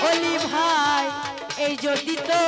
অলি ভাই এই যদি তো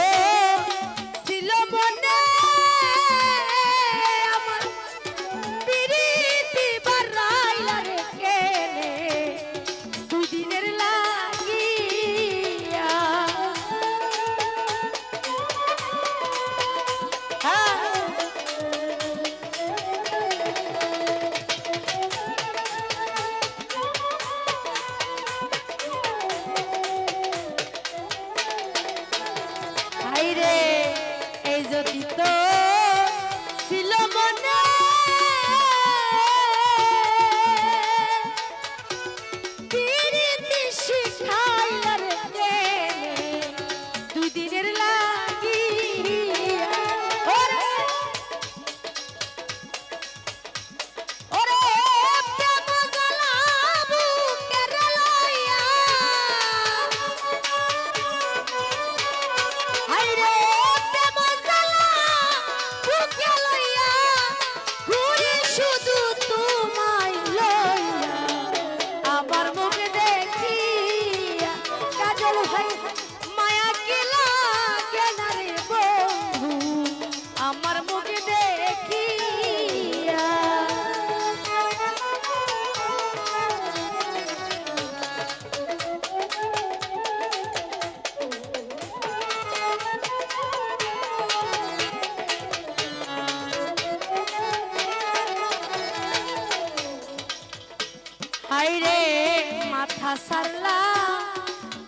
মাথা সারলা,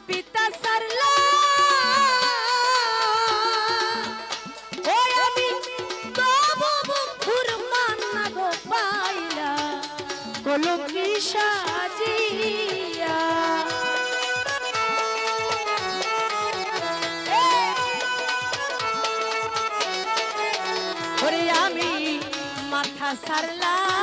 পিতা সারলা। ওই আমি তবু বন্ধুর মান্না গো পাইলা, কলকি সাজিয়া। আমি মাথা সারলাম